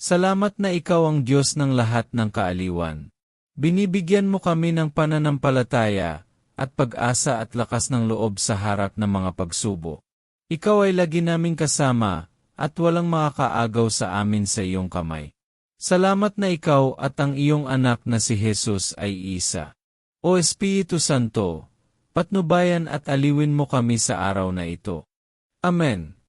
Salamat na ikaw ang Diyos ng lahat ng kaaliwan. Binibigyan mo kami ng pananampalataya, at pag-asa at lakas ng loob sa harap ng mga pagsubo. Ikaw ay lagi naming kasama, at walang makakaagaw sa amin sa iyong kamay. Salamat na ikaw at ang iyong anak na si Jesus ay isa. O Espiritu Santo, patnubayan at aliwin mo kami sa araw na ito. Amen.